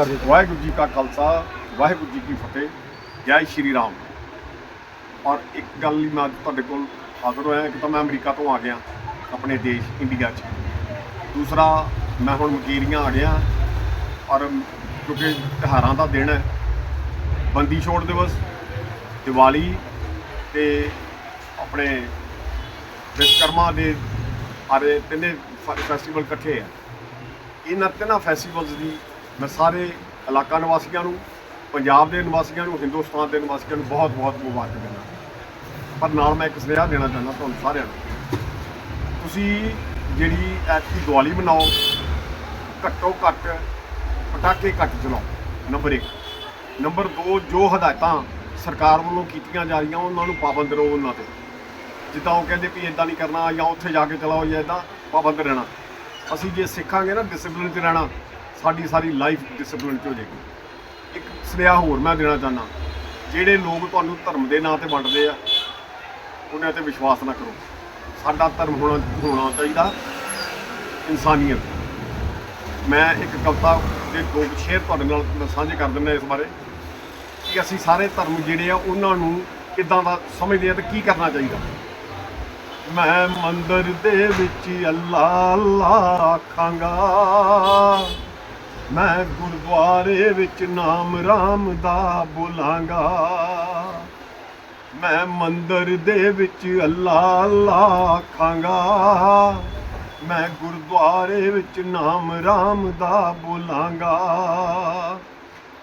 ਕਰ ਦਿਓ ਵਾਹਿਗੁਰੂ ਜੀ ਕਾ ਖਾਲਸਾ, ਵਾਹਿਗੁਰੂ ਜੀ ਕੀ ਫਤਿਹ। ਜੈ ਸ਼੍ਰੀ ਰਾਮ। ਔਰ ਇੱਕ ਗੱਲ ਲਈ ਮੈਂ ਅੱਜ ਤੁਹਾਡੇ ਕੋਲ ਹਾਜ਼ਰ ਹੋਇਆ, ਇੱਕ ਤਾਂ ਮੈਂ ਅਮਰੀਕਾ ਤੋਂ ਆ ਗਿਆ, ਆਪਣੇ ਦੇਸ਼ ਇੰਡੀਆ 'ਚ। ਦੂਸਰਾ, ਮੈਂ ਹੁਣ ਮਕੀਰੀਆਂ ਆ ਗਿਆ, ਔਰ ਕਿਉਂਕਿ ਤਿਉਹਾਰਾਂ ਦਾ ਦਿਨ ਹੈ, ਬੰਦੀ ਛੋੜ ਦਿਵਸ, ਦੀਵਾਲੀ ਤੇ ਆਪਣੇ ਵਿਸ਼ਕਰਮਾ ਦੇ ਆਰੇ ਤਿੰਨੇ ਫੈਸਟੀਵਲ ਇਕੱਠੇ ਆ। ਇਹਨਾਂ ਤਿੰਨਾਂ ਫੈਸਟੀਵਲਸ ਦੀ ਮੈਂ ਸਾਰੇ ਇਲਾਕਾ ਨਿਵਾਸੀਆਂ ਨੂੰ, ਪੰਜਾਬ ਦੇ ਨਿਵਾਸੀਆਂ ਨੂੰ, ਹਿੰਦੁਸਤਾਨ ਦੇ ਨਿਵਾਸੀਆਂ ਨੂੰ ਬਹੁਤ ਬਹੁਤ ਮੁਬਾਰਕ ਦਿੰਦਾ। ਪਰ ਨਾਲ ਮੈਂ ਇੱਕ ਸੁਨੇਹਾ ਦੇਣਾ ਚਾਹੁੰਦਾ ਤੁਹਾਨੂੰ ਸਾਰਿਆਂ ਨੂੰ। ਤੁਸੀਂ ਜਿਹੜੀ ਐਤਕੀ ਦੀਵਾਲੀ ਮਨਾਓ, ਘੱਟੋ ਘੱਟ ਪਟਾਕੇ ਘੱਟ ਚਲਾਓ, ਨੰਬਰ 1 ਨੰਬਰ 2 ਜੋ ਹਦਾਇਤਾਂ ਸਰਕਾਰ ਵੱਲੋਂ ਕੀਤੀਆਂ ਜਾ ਰਹੀਆਂ, ਉਹਨਾਂ ਨੂੰ ਪਾਬੰਦ ਰਹੋ ਉਹਨਾਂ ਤੇ। ਜਿੱਦਾਂ ਉਹ ਕਹਿੰਦੇ ਵੀ ਇਦਾਂ ਨਹੀਂ ਕਰਨਾ ਜਾਂ ਉੱਥੇ ਜਾ ਕੇ ਚਲਾਓ ਜਾਂ ਇਦਾਂ ਪਾਬੰਦ ਰਹਿਣਾ। ਅਸੀਂ ਜੇ ਸਿੱਖਾਂਗੇ ਨਾ, ਡਿਸਪਲਿਨ 'ਚ ਰਹਿਣਾ ਸਾਡੀ ਸਾਰੀ ਲਾਈਫ ਡਿਸਪਲਿਨ 'ਚ ਹੋ ਜਾਏਗੀ ਇੱਕ ਸੁਨੇਹਾ ਹੋਰ ਮੈਂ ਦੇਣਾ ਚਾਹੁੰਦਾ। ਜਿਹੜੇ ਲੋਕ ਤੁਹਾਨੂੰ ਧਰਮ ਦੇ ਨਾਂ ਤੇ ਵੰਡਦੇ ਆ, ਉਹਨਾਂ ਤੇ ਵਿਸ਼ਵਾਸ ਨਾ ਕਰੋ। ਸਾਡਾ ਧਰਮ ਹੋਣਾ ਹੋਣਾ ਚਾਹੀਦਾ ਇਨਸਾਨੀਅਤ। ਮੈਂ ਇੱਕ ਕਵਿਤਾ ਦੇ ਦੋ ਕੁ ਸ਼ੇਰ ਤੁਹਾਡੇ ਨਾਲ ਸਾਂਝੇ ਕਰ ਦਿੰਦਾ ਇਸ ਬਾਰੇ ਕਿ ਅਸੀਂ ਸਾਰੇ ਧਰਮ ਜਿਹੜੇ ਆ, ਉਹਨਾਂ ਨੂੰ ਕਿੱਦਾਂ ਦਾ ਸਮਝਦੇ ਆ ਤੇ ਕੀ ਕਰਨਾ ਚਾਹੀਦਾ। ਮੈਂ ਮੰਦਰ ਦੇ ਵਿੱਚ ਅੱਲਾ ਅੱਲਾ ਆਖਾਂਗਾ। ਮੈਂ ਗੁਰਦੁਆਰੇ ਵਿੱਚ ਨਾਮ ਰਾਮ ਦਾ ਬੋਲਾਂਗਾ। ਮੈਂ ਮੰਦਰ ਦੇ ਵਿੱਚ ਅੱਲਾ ਅੱਲਾ ਆਖਾਂਗਾ ਮੈਂ ਗੁਰਦੁਆਰੇ ਵਿੱਚ ਨਾਮ ਰਾਮ ਦਾ ਬੋਲਾਂਗਾ।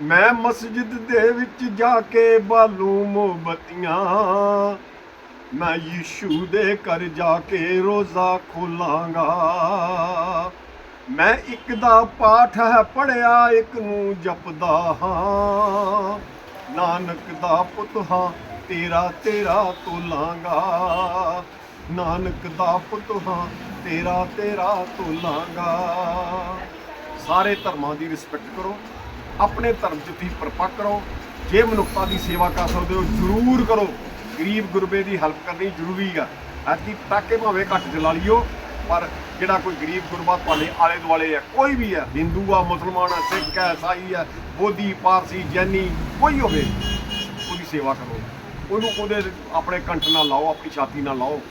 ਮੈਂ ਮਸਜਿਦ ਦੇ ਵਿੱਚ ਜਾ ਕੇ ਬਾਲੂ ਮੋਮਬਤੀਆਂ। ਮੈਂ ਯੀਸ਼ੂ ਦੇ ਘਰ ਜਾ ਕੇ ਰੋਜ਼ਾ ਖੋਲਾਂਗਾ। ਮੈਂ ਇੱਕ ਦਾ ਪਾਠ ਹੈ ਪੜਿਆ, ਇੱਕ ਨੂੰ ਜਪਦਾ ਹਾਂ। ਨਾਨਕ ਦਾ ਪੁੱਤ ਹਾਂ, ਤੇਰਾ ਤੇਰਾ ਤੋਲਾਂਗਾ ਨਾਨਕ ਦਾ ਪੁੱਤ ਹਾਂ, ਤੇਰਾ ਤੇਰਾ ਤੋਲਾਂਗਾ ਸਾਰੇ ਧਰਮਾਂ ਦੀ ਰਿਸਪੈਕਟ ਕਰੋ, ਆਪਣੇ ਧਰਮ 'ਚ ਤੁਸੀਂ ਪਰਪੱਕ ਕਰੋ। ਜੇ ਮਨੁੱਖਤਾ ਦੀ ਸੇਵਾ ਕਰ ਸਕਦੇ ਹੋ, ਜ਼ਰੂਰ ਕਰੋ। ਗਰੀਬ ਗੁਰਬੇ ਦੀ ਹੈਲਪ ਕਰਨੀ ਜ਼ਰੂਰੀ ਆ। ਐਤੀ ਪਟਾਕੇ ਭਾਵੇਂ ਘੱਟ ਜਲਾ ਲਿਓ ਪਰ ਜਿਹੜਾ ਕੋਈ ਗਰੀਬ ਗੁਰਬਾ ਤੁਹਾਡੇ ਆਲੇ ਦੁਆਲੇ ਹੈ, ਕੋਈ ਵੀ ਹੈ, ਹਿੰਦੂ ਆ, ਮੁਸਲਮਾਨ ਆ, ਸਿੱਖ ਆ ਈਸਾਈ ਆ ਬੋਧੀ, ਪਾਰਸੀ, ਜੈਨੀ, ਕੋਈ ਹੋਵੇ, ਉਹਦੀ ਸੇਵਾ ਕਰੋ। ਉਹਨੂੰ ਉਹਦੇ ਆਪਣੇ ਕੰਠ ਨਾਲ ਲਾਓ, ਆਪਣੀ ਛਾਤੀ ਨਾਲ ਲਾਓ।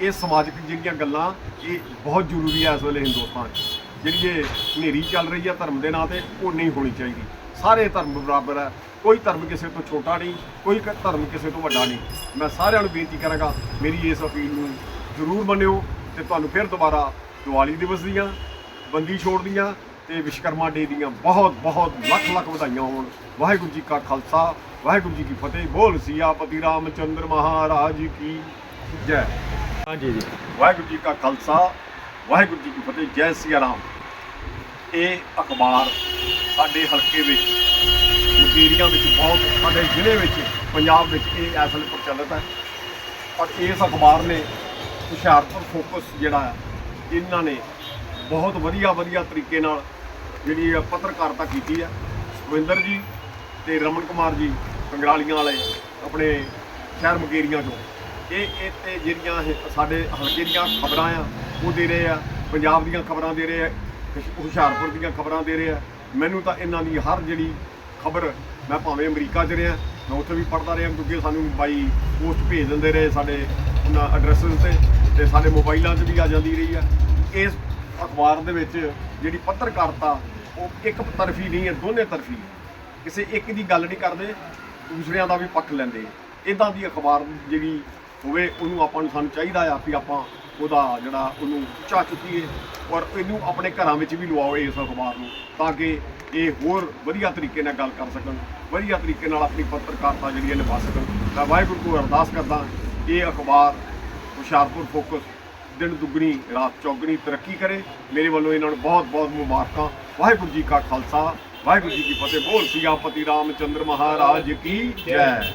ਇਹ ਸਮਾਜਿਕ ਜਿਹੜੀਆਂ ਗੱਲਾਂ, ਇਹ ਬਹੁਤ ਜ਼ਰੂਰੀ ਹੈ ਇਸ ਵੇਲੇ ਹਿੰਦੁਸਤਾਨ 'ਚ। ਜਿਹੜੀ ਇਹ ਹਨੇਰੀ ਚੱਲ ਰਹੀ ਹੈ ਧਰਮ ਦੇ ਨਾਂ ਤੇ, ਉਹ ਨਹੀਂ ਹੋਣੀ ਚਾਹੀਦੀ। ਸਾਰੇ ਧਰਮ ਬਰਾਬਰ ਹੈ। ਕੋਈ ਧਰਮ ਕਿਸੇ ਤੋਂ ਛੋਟਾ ਨਹੀਂ, ਕੋਈ ਧਰਮ ਕਿਸੇ ਤੋਂ ਵੱਡਾ ਨਹੀਂ। ਮੈਂ ਸਾਰਿਆਂ ਨੂੰ ਬੇਨਤੀ ਕਰਾਂਗਾ, ਮੇਰੀ ਇਸ ਅਪੀਲ ਨੂੰ ਜ਼ਰੂਰ ਮੰਨਿਓ। ਤੇ ਤੁਹਾਨੂੰ ਫਿਰ ਦੁਬਾਰਾ ਦੀਵਾਲੀ ਦਿਵਸ ਦੀਆਂ ਬੰਦੀ ਛੋੜ ਦੀਆਂ ਤੇ ਵਿਸ਼ਕਰਮਾ ਡੇ ਦੀਆਂ ਬਹੁਤ ਬਹੁਤ ਲੱਖ ਲੱਖ ਵਧਾਈਆਂ ਹੋਣ। ਵਾਹਿਗੁਰੂ ਜੀ ਕਾ ਖਾਲਸਾ ਵਾਹਿਗੁਰੂ ਜੀ ਕੀ ਫਤਿਹ। ਬੋਲ ਸਿਆਪਤੀ ਰਾਮਚੰਦਰ ਮਹਾਰਾਜ ਕੀ ਜੈ। ਹਾਂਜੀ ਜੀ। ਵਾਹਿਗੁਰੂ ਜੀ ਕਾ ਖਾਲਸਾ ਵਾਹਿਗੁਰੂ ਜੀ ਕੀ ਫਤਿਹ। ਜੈ ਸਿਆ ਰਾਮ। ਇਹ ਅਖਬਾਰ ਸਾਡੇ ਹਲਕੇ ਵਿੱਚ ਮਕੀਰੀਆਂ ਵਿੱਚ ਬਹੁਤ ਸਾਡੇ ਜ਼ਿਲ੍ਹੇ ਵਿੱਚ ਪੰਜਾਬ ਵਿੱਚ ਇਹ ਇਸ ਵੇਲੇ ਪ੍ਰਚਲਿਤ ਹੈ। ਔਰ ਇਸ ਅਖਬਾਰ ਨੇ ਹੁਸ਼ਿਆਰਪੁਰ ਫੋਕਸ ਜਿਹੜਾ ਇਹਨਾਂ ਨੇ ਬਹੁਤ ਵਧੀਆ ਵਧੀਆ ਤਰੀਕੇ ਨਾਲ ਜਿਹੜੀ ਇਹ ਪੱਤਰਕਾਰਤਾ ਕੀਤੀ ਹੈ। ਸੁਖਵਿੰਦਰ ਜੀ ਤੇ ਰਮਨ ਕੁਮਾਰ ਜੀ ਕੰਗਰਾਲੀਆਂ ਵਾਲੇ ਆਪਣੇ ਸ਼ਹਿਰ ਮਕੇਰੀਆਂ ਤੋਂ ਇਹ ਇਹ ਤੇ ਜਿਹੜੀਆਂ ਸਾਡੇ ਹਲਕੇ ਦੀਆਂ ਖਬਰਾਂ ਆ, ਉਹ ਦੇ ਰਹੇ ਆ, ਪੰਜਾਬ ਦੀਆਂ ਖਬਰਾਂ ਦੇ ਰਹੇ ਆ ਹੁਸ਼ਿਆਰਪੁਰ ਦੀਆਂ ਖਬਰਾਂ ਦੇ ਰਹੇ ਆ। ਮੈਨੂੰ ਤਾਂ ਇਹਨਾਂ ਦੀ ਹਰ ਜਿਹੜੀ ਖਬਰ ਮੈਂ ਭਾਵੇਂ ਅਮਰੀਕਾ 'ਚ ਰਿਹਾ, ਮੈਂ ਉੱਥੇ ਵੀ ਪੜ੍ਹਦਾ ਰਿਹਾ ਕਿਉਂਕਿ ਸਾਨੂੰ ਬਾਈ ਪੋਸਟ ਭੇਜ ਦਿੰਦੇ ਰਹੇ ਸਾਡੇ ਐਡਰੈਸਸ ਤੇ ਤੇ ਸਾਡੇ ਮੋਬਾਈਲਾਂ 'ਚ ਵੀ ਆ ਜਾਂਦੀ ਰਹੀ ਆ। ਇਸ ਅਖਬਾਰ ਦੇ ਵਿੱਚ ਜਿਹੜੀ ਪੱਤਰਕਾਰਤਾ, ਉਹ ਇੱਕ ਤਰਫੀ ਨਹੀਂ ਹੈ, ਦੋਨੇ ਤਰਫੀ ਕਿਸੇ ਇੱਕ ਦੀ ਗੱਲ ਨਹੀਂ ਕਰਦੇ, ਦੂਸਰਿਆਂ ਦਾ ਵੀ ਪੱਖ ਲੈਂਦੇ। ਇਦਾਂ ਦੀ ਅਖਬਾਰ ਜਿਹੜੀ ਹੋਵੇ, ਉਹਨੂੰ ਆਪਾਂ ਨੂੰ ਸਾਨੂੰ ਚਾਹੀਦਾ ਆ ਵੀ ਆਪਾਂ ਉਹਦਾ ਜਿਹੜਾ ਉਹਨੂੰ ਉੱਚਾ ਚੁੱਕੀਏ ਔਰ ਇਹਨੂੰ ਆਪਣੇ ਘਰਾਂ ਵਿੱਚ ਵੀ ਲਵਾਓ ਇਸ ਅਖਬਾਰ ਨੂੰ, ਤਾਂ ਕਿ ਇਹ ਹੋਰ ਵਧੀਆ ਤਰੀਕੇ ਨਾਲ ਗੱਲ ਕਰ ਸਕਣ, ਵਧੀਆ ਤਰੀਕੇ ਨਾਲ ਆਪਣੀ ਪੱਤਰਕਾਰਤਾ ਜਿਹੜੀ ਹੈ ਨਿਭਾ ਸਕਣ। ਮੈਂ ਵਾਹਿਗੁਰੂ ਨੂੰ ਅਰਦਾਸ ਕਰਦਾ ਇਹ ਅਖਬਾਰ ਹੁਸ਼ਿਆਰਪੁਰ ਫੋਕਸ ਦਿਨ ਦੁੱਗਣੀ, ਰਾਤ ਚੌਗਣੀ ਤਰੱਕੀ ਕਰੇ। ਮੇਰੇ ਵੱਲੋਂ ਇਹਨਾਂ ਨੂੰ ਬਹੁਤ ਬਹੁਤ ਮੁਬਾਰਕਾਂ। ਵਾਹਿਗੁਰੂ ਜੀ ਕਾ ਖਾਲਸਾ, ਵਾਹਿਗੁਰੂ ਜੀ ਕੀ ਫਤਿਹ। ਬੋਲ ਸਿਆਪਤੀ ਰਾਮਚੰਦਰ ਮਹਾਰਾਜ ਕੀ ਜੈ।